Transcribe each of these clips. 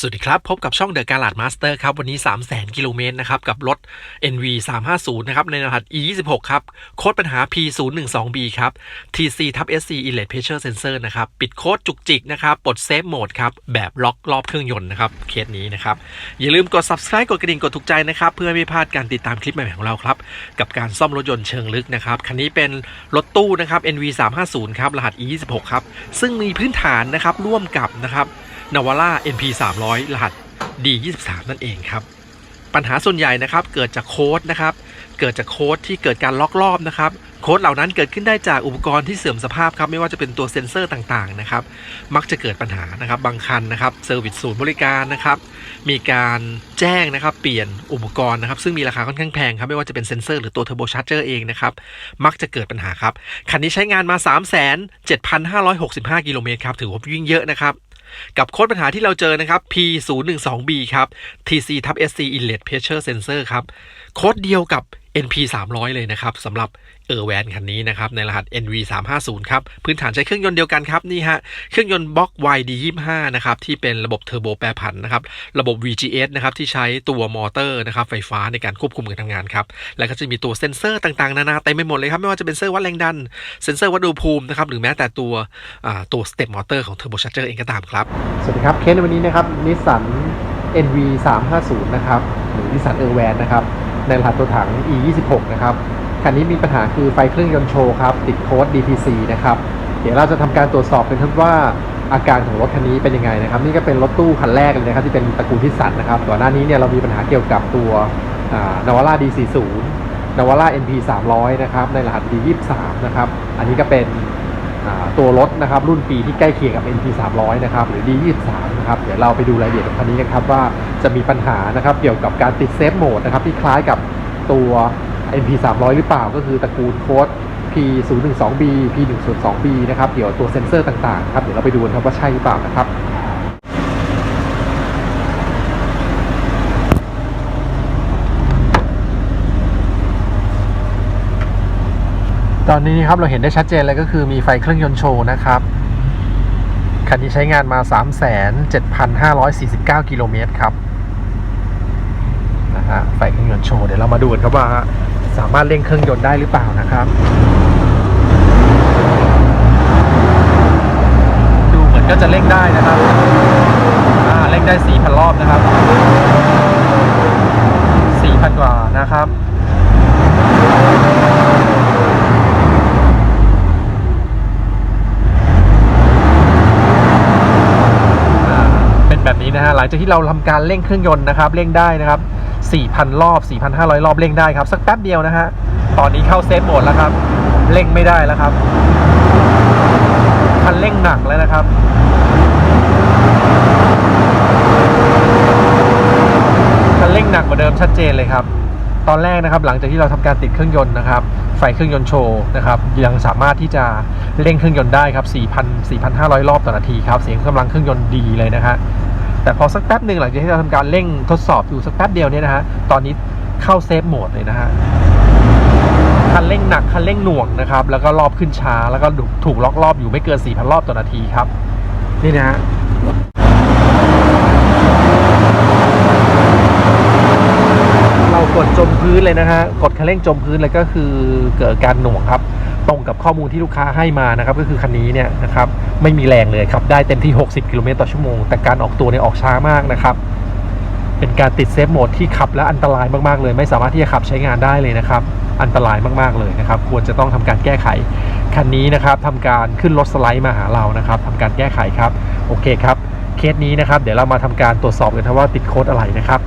สวัสดีครับ พบกับช่องเดอะการ์ลาดมาสเตอร์ครับ วันนี้3 0 0 0 0 0กิโลเมตรนะครับ กับรถ NV 350นะครับ ในรหัส E 2 6ครับ โค้ดปัญหา P 0 1 2 B ครับ TC ทับ SC Inlet Pressure Sensor นะครับ ปิดโค้ดจุกจิกนะครับ ปลดเซฟโหมดครับ แบบล็อกรอบเครื่องยนต์นะครับ เคสนี้นะครับ อย่าลืมกด subscribe กดกระดิ่งกดถูกใจนะครับ เพื่อไม่พลาดการติดตามคลิปใหม่ๆของเราครับ กับการซ่อมรถยนต์เชิงลึกนะครับ คันนี้เป็นรถตู้นะครับ NV 350ครับ รหัส E 2 6ครับ ซึ่งมีพื้นฐานนะครับร่วมกับนะครับ นาวาร่า NP 300รหัส D23 นั่นเองครับ ปัญหาส่วนใหญ่นะครับเกิดจากโค้ดนะครับ เกิดจากโค้ดที่เกิดการล็อกรอบนะครับโค้ดเหล่านั้นเกิดขึ้นได้จากอุปกรณ์ที่เสื่อมสภาพครับไม่ว่าจะเป็นตัวเซ็นเซอร์ต่างๆนะครับมักจะเกิดปัญหานะครับบางคันนะครับเซอร์วิสศูนย์บริการนะครับมีการแจ้งนะครับเปลี่ยนอุปกรณ์นะครับซึ่งมีราคาค่อนข้างแพงครับไม่ว่าจะเป็นเซ็นเซอร์หรือตัวเทอร์โบชาร์เจอร์เองนะครับมักจะเกิดปัญหาครับคันนี้ใช้งานมา 3 7,565กิโลเมตรครับถือว่าวิ่งเยอะนะครับกับโค้ดปัญหาที่เราเจอนะครับ P 0 1 2 B ครับ TC ทับ SC Inlet Pressure Sensor ครับ โค้ดเดียวกับ NP 300 เลยนะครับสำหรับ เออร์แวนคันนี้นะครับ ในรหัส NV 350ครับ พื้นฐานใช้เครื่องยนต์เดียวกันครับ นี่ฮะ เครื่องยนต์บล็อก YD 25นะครับ ที่เป็นระบบเทอร์โบแปรผันนะครับ ระบบ VGS นะครับ ที่ใช้ตัวมอเตอร์นะครับ ไฟฟ้าในการควบคุมการทำงานครับ แล้วก็จะมีตัวเซ็นเซอร์ต่าง ๆ นานาเต็มไปหมดเลยครับ ไม่ว่าจะเป็นเซอร์วัดแรงดัน เซ็นเซอร์วัดอุณหภูมินะครับ หรือแม้แต่ตัวตัวสเต็ปมอเตอร์ของเทอร์โบชาร์เจอร์เองก็ตามครับ สวัสดีครับ เคสในวันนี้นะครับนิสสัน NV 350นะครับ หรือนิสสันเออร์แวนนะครับ ในรหัสตัวถัง E 2 6นะครับ คันนี้มีปัญหาคือไฟเครื่องยนต์โชว์ครับ ติดโค้ด DTC นะครับ เดี๋ยวเราจะทำการตรวจสอบกันครับว่าอาการของรถคันนี้เป็นยังไงนะครับ นี่ก็เป็นรถตู้คันแรกเลยนะครับที่เป็นตระกูลพิสสันนะครับก่อนหน้านี้เนี่ยเรามีปัญหาเกี่ยวกับตัวนาวาร่า D40 นาวาร่า NP 300นะครับในรหัส D23 นะครับอันนี้ก็เป็นตัวรถนะครับรุ่นปีที่ใกล้เคียงกับ NP 300นะครับหรือ D23 นะครับเดี๋ยวเราไปดูรายละเอียดของคันนี้กันครับว่าจะมีปัญหานะครับเกี่ยวกับการติดเซฟโหมดนะครับที่คล้ายกับตัว NP 300 หรือเปล่าก็คือตระกูลโค้ด P 0 1 2 B P 1 0 2 B นะครับเกี่ยวตัวเซ็นเซอร์ต่างๆครับเดี๋ยวเราไปดูกันครับว่าใช่หรือเปล่านะครับตอนนี้ครับเราเห็นได้ชัดเจนเลยก็คือมีไฟเครื่องยนต์โชว์นะครับ คันนี้ใช้งานมา 37,549 กิโลเมตรครับ ไฟเครื่องยนต์โชว์เดี๋ยวเรามาดูกันครับว่าสามารถเร่งเครื่องยนต์ได้หรือเปล่านะครับ ดูเหมือนก็จะเร่งได้นะครับเร่งได้ 4,000 รอบนะครับ 4,000 กว่านะครับเป็นแบบนี้นะฮะหลังจากที่เราทำการเร่งเครื่องยนต์นะครับเร่งได้นะครับ 4,000 รอบ 4,500 รอบเร่งได้ครับ สักแป๊บเดียวนะฮะ ตอนนี้เข้าเซฟโหมดแล้วครับ เร่งไม่ได้แล้วครับ คันเร่งหนักแล้วนะครับคันเร่งหนักกว่าเดิมชัดเจนเลยครับ ตอนแรกนะครับหลังจากที่เราทำการติดเครื่องยนต์นะครับ ไฟเครื่องยนต์โชว์นะครับยังสามารถที่จะเร่งเครื่องยนต์ได้ครับ4,000 4,500 รอบต่อนาทีครับ เสียงกำลังเครื่องยนต์ดีเลยนะฮะ แต่พอสักแป๊บหนึ่งหลังจากที่เราทำการเร่งทดสอบอยู่สักแป๊บเดียวเนี่ยนะฮะ ตอนนี้เข้าเซฟโหมดเลยนะฮะ คันเร่งหนัก คันเร่งหน่วงนะครับ แล้วก็รอบขึ้นช้า แล้วก็ถูกล็อกรอบอยู่ไม่เกิน 4,000 รอบต่อนาทีครับ นี่นะฮะเรากดจมพื้นเลยนะฮะ กดคันเร่งจมพื้นเลยก็คือเกิดการหน่วงครับ ตรงกับข้อมูลที่ลูกค้าให้มานะครับก็คือคันนี้เนี่ยนะครับไม่มีแรงเลยครับได้เต็มที่ 60 กิโลเมตรต่อชั่วโมง แต่การออกตัวเนี่ยออกช้ามากนะครับเป็นการติดเซฟโหมดที่ขับและอันตรายมากๆเลย ไม่สามารถที่จะขับใช้งานได้เลยนะครับ อันตรายมากๆเลยนะครับ ควรจะต้องทำการแก้ไข คันนี้นะครับทำการขึ้นรถสไลด์มาหาเรานะครับทำการแก้ไขครับโอเคครับเคสนี้นะครับ เดี๋ยวเรามาทำการตรวจสอบกันว่าติดโค้ดอะไรนะครับ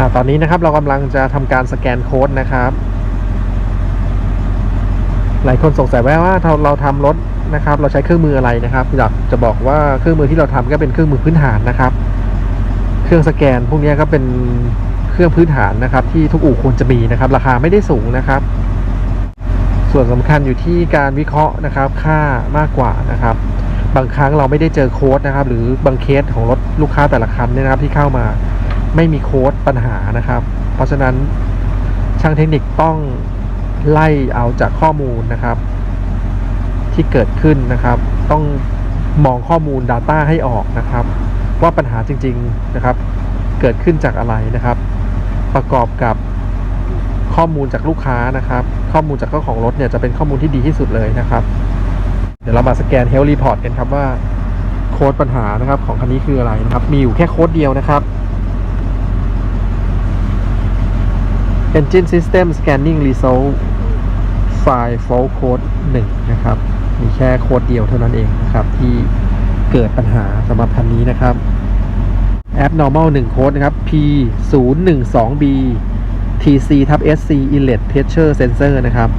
อ่าตอนนี้นะครับเรากำลังจะทำการสแกนโค้ดนะครับ หลายคนสงสัยว่าว่าเราเราทำรถนะครับ เราใช้เครื่องมืออะไรนะครับอยากจะบอกว่าเครื่องมือที่เราทำก็เป็นเครื่องมือพื้นฐานนะครับ เครื่องสแกนพวกนี้ก็เป็นเครื่องพื้นฐานนะครับ ที่ทุกอู่ควรจะมีนะครับ ราคาไม่ได้สูงนะครับ ส่วนสำคัญอยู่ที่การวิเคราะห์นะครับ ค่ามากกว่านะครับ บางครั้งเราไม่ได้เจอโค้ดนะครับ หรือบางเคสของรถลูกค้าแต่ละคันเนี่ยนะครับที่เข้ามา ไม่มีโค้ดปัญหานะครับ เพราะฉะนั้นช่างเทคนิคต้องไล่เอาจากข้อมูลนะครับ ที่เกิดขึ้นนะครับ ต้องมองข้อมูล Data ให้ออกนะครับ ว่าปัญหาจริง ๆนะครับ เกิดขึ้นจากอะไรนะครับ ประกอบกับข้อมูลจากลูกค้านะครับ ข้อมูลจากเจ้าของรถเนี่ยจะเป็นข้อมูลที่ดีที่สุดเลยนะครับ เดี๋ยวเรามาสแกน Health Report กันครับว่าโค้ดปัญหานะครับของคันนี้คืออะไรนะครับ มีอยู่แค่โค้ดเดียวนะครับ Engine System Scanning Result File Fault Code 1 นะครับ มีแค่โค้ดเดียวเท่านั้นเองนะครับ ที่เกิดปัญหาสำหรับคันนี้นะครับ Abnormal 1 โค้ดนะครับ P 0 1 2 B TC ทับ SC Inlet Pressure Sensor นะครับ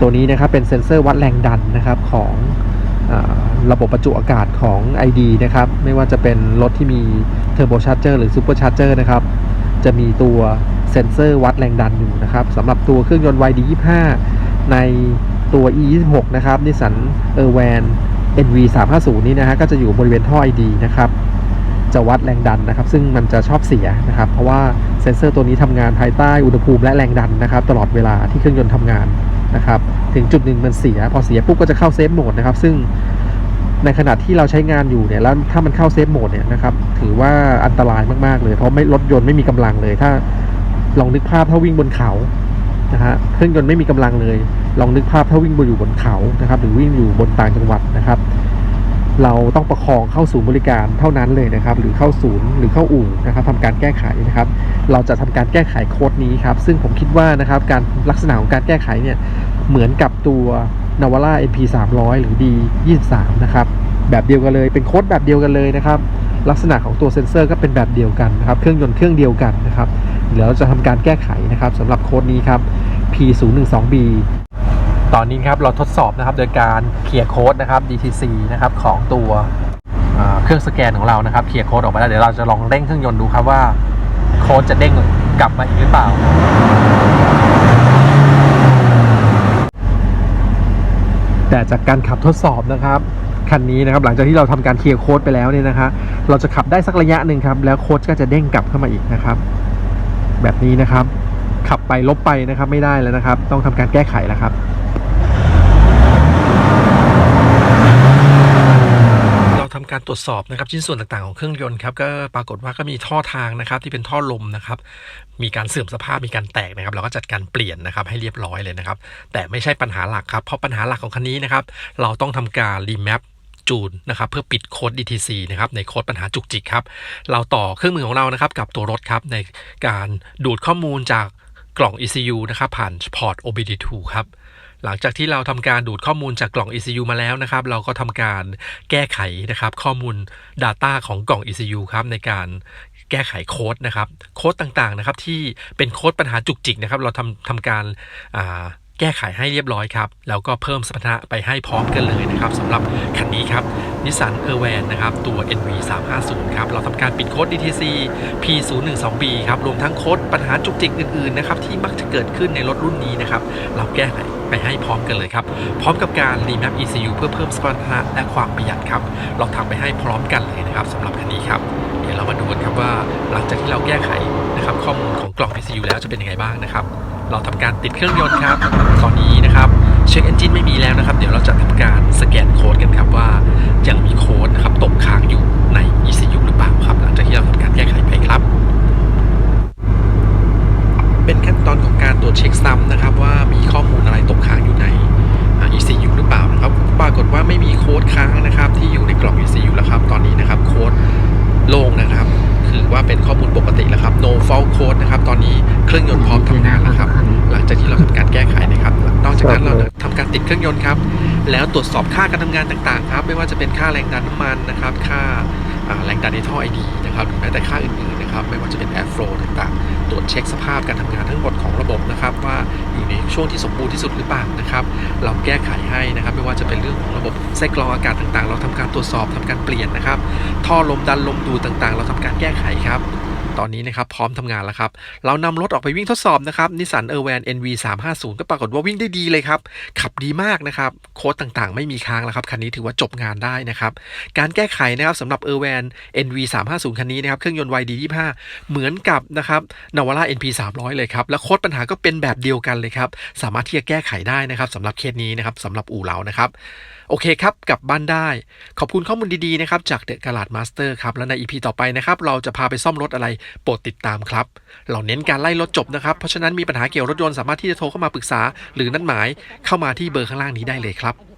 ตัวนี้นะครับเป็นเซ็นเซอร์วัดแรงดันนะครับของอระบบประจุอากาศของ ID นะครับ ไม่ว่าจะเป็นรถที่มีเทอร์โบชาร์เจอร์หรือซูเปอร์ชาร์เจอร์นะครับ จะมีตัว เซ็นเซอร์วัดแรงดันอยู่นะครับสำหรับตัวเครื่องยนต์ YD25 ในตัว E26 นะครับนิสสันเออร์แวน NV 350นี่นะฮะก็จะอยู่บริเวณท่อ ID นะครับจะวัดแรงดันนะครับ ซึ่งมันจะชอบเสียนะครับ เพราะว่าเซ็นเซอร์ตัวนี้ทำงานภายใต้อุณหภูมิและแรงดันนะครับ ตลอดเวลาที่เครื่องยนต์ทำงานนะครับ ถึงจุดหนึ่งมันเสีย พอเสียปุ๊บก็จะเข้าเซฟโหมดนะครับ ซึ่งในขณะที่เราใช้งานอยู่เนี่ยแล้วถ้ามันเข้าเซฟโหมดเนี่ยนะครับ ถือว่าอันตรายมากๆเลย เพราะไม่รถยนต์ไม่มีกำลังเลย ถ้า ลองนึกภาพถ้าวิ่งบนเขานะฮะเครื่องยนต์ไม่มีกำลังเลย ลองนึกภาพถ้าวิ่งบนอยู่บนเขานะครับ หรือวิ่งอยู่บนต่างจังหวัดนะครับ เราต้องประคองเข้าศูนย์บริการเท่านั้นเลยนะครับ หรือเข้าศูนย์หรือเข้าอู่นะครับทำการแก้ไขนะครับ เราจะทำการแก้ไขโค้ดนี้ครับ ซึ่งผมคิดว่านะครับการลักษณะของการแก้ไขเนี่ยเหมือนกับตัว Navara NP 300หรือ D 23นะครับแบบเดียวกันเลย เป็นโค้ดแบบเดียวกันเลยนะครับ ลักษณะของตัวเซ็นเซอร์ก็เป็นแบบเดียวกันนะครับ เครื่องยนต์เครื่องเดียวกันนะครับ เดี๋ยวเราจะทำการแก้ไขนะครับสำหรับโค้ดนี้ครับ P012B ตอนนี้ครับเราทดสอบนะครับโดยการเคลียร์โค้ดนะครับ DTC นะครับของตัวเครื่องสแกนของเรานะครับเคลียร์โค้ดออกไปแล้วเดี๋ยวเราจะลองเร่งเครื่องยนต์ดูครับว่าโค้ดจะเด้งกลับมาอีกหรือเปล่า แต่จากการขับทดสอบนะครับคันนี้นะครับหลังจากที่เราทำการเคลียร์โค้ดไปแล้วเนี่ยนะคะเราจะขับได้สักระยะหนึ่งครับแล้วโค้ดก็จะเด้งกลับเข้ามาอีกนะครับ แบบนี้นะครับ ขับไปลบไปนะครับไม่ได้แล้วนะครับ ต้องทำการแก้ไขแล้วครับเราทำการตรวจสอบนะครับชิ้นส่วนต่างๆของเครื่องยนต์ครับก็ปรากฏว่าก็มีท่อทางนะครับที่เป็นท่อลมนะครับมีการเสื่อมสภาพมีการแตกนะครับเราก็จัดการเปลี่ยนนะครับให้เรียบร้อยเลยนะครับแต่ไม่ใช่ปัญหาหลักครับเพราะปัญหาหลักของคันนี้นะครับเราต้องทำการรีแมป จูนนะครับเพื่อปิดโค้ด DTC นะครับในโค้ดปัญหาจุกจิกครับเราต่อเครื่องมือของเรานะครับกับตัวรถครับในการดูดข้อมูลจากกล่อง ECU นะครับผ่านพอร์ต OBD2 ครับหลังจากที่เราทำการดูดข้อมูลจากกล่อง ECU มาแล้วนะครับ เราก็ทำการแก้ไขนะครับข้อมูล Data ของกล่อง ECU ครับในการแก้ไขโค้ดนะครับโค้ดต่างๆนะครับที่เป็นโค้ดปัญหาจุกจิกนะครับเราทำทำการอ่า แก้ไขให้เรียบร้อยครับ แล้วก็เพิ่มสมรรถนะไปให้พร้อมกันเลยนะครับสำหรับคันนี้ครับนิสสันเออร์แวนนะครับตัว NV 350ครับเราทำการปิดโค้ด DTC P012B ครับรวมทั้งโค้ดปัญหาจุกจิกอื่นๆนะครับที่มักจะเกิดขึ้นในรถรุ่นนี้นะครับเราแก้ไขไปให้พร้อมกันเลยครับ พร้อมกับการรีแมป ECU เพื่อเพิ่มสมรรถนะและความประหยัดครับเราทำไปให้พร้อมกันเลยนะครับสำหรับคันนี้ครับ ดี๋ยวเรามาดูกันครับว่าหลังจากที่เราแก้ไขนะครับข้อมูลของกล่อง ECU แล้วจะเป็นยังไงบ้างนะครับ เราทำการติดเครื่องยนต์ครับ ตอนนี้นะครับเช็คเอนจินไม่มีแล้วนะครับ เดี๋ยวเราจะทำการสแกนโค้ดกันครับว่ายังมีโค้ดนะครับตกค้างอยู่ใน ECU หรือเปล่าครับ หลังจากที่เราทำการแก้ไขไปครับ เป็นขั้นตอนของการตรวจเช็คซ้ำนะครับ ว่ามีข้อมูลอะไรตกค้างอยู่ใน ECU หรือเปล่านะครับ ปรากฏว่าไม่ แล้วครับ no fault code นะครับ ตอนนี้เครื่องยนต์พร้อมทำงานแล้วครับ หลังจากที่เราทำการแก้ไขนะครับ นอกจากนั้นเราทำการติดเครื่องยนต์ครับ แล้วตรวจสอบค่าการทำงานต่างๆ ครับ ไม่ว่าจะเป็นค่าแรงดันน้ำมันนะครับ ค่าอ่าแรงดันในท่อไอดีนะครับหรือแม้แต่ค่าอื่นๆนะครับ ไม่ว่าจะเป็น air flow ต่างๆ ตรวจเช็คสภาพการทำงานทั้งหมดของระบบนะครับ ว่าอยู่ในช่วงที่สมบูรณ์ที่สุดหรือเปล่านะครับ เราแก้ไขให้นะครับ ไม่ว่าจะเป็นเรื่องของระบบไส้กรองอากาศต่างๆ เราทำการตรวจสอบทำการเปลี่ยนนะครับ ท่อลมดันลมดูดต่างๆ เราทำการแก้ไขครับ ตอนนี้นะครับพร้อมทำงานแล้วครับ เรานำรถออกไปวิ่งทดสอบนะครับนิสสันเออร์แวน NV 3 5 0ก็ปรากฏว่าวิ่งได้ดีเลยครับ ขับดีมากนะครับ โค้ดต่างๆ ไม่มีค้างแล้วครับ คันนี้ถือว่าจบงานได้นะครับ การแก้ไขนะครับสำหรับเออร์แวน NV 3 5 0คันนี้นะครับ เครื่องยนต์ YD25 เหมือนกับนะครับนาวาร่า NP 300เลยครับ แล้วโค้ดปัญหาก็เป็นแบบเดียวกันเลยครับ สามารถที่จะแก้ไขได้นะครับสำหรับเคสนี้นะครับสำหรับอู่เรานะครับโอเคครับกลับบ้านได้ ขอบคุณข้อมูลดีๆนะครับจากเดอะกาลาดมาสเตอร์ครับ แล้วใน EP ต่อไปนะครับ เราจะพาไปซ่อมรถอะไรโปรดติดตามครับ เราเน้นการไล่รถจบนะครับ เพราะฉะนั้นมีปัญหาเกี่ยวรถยนต์สามารถที่จะโทรเข้ามาปรึกษา หรือนัดหมายเข้ามาที่เบอร์ข้างล่างนี้ได้เลยครับ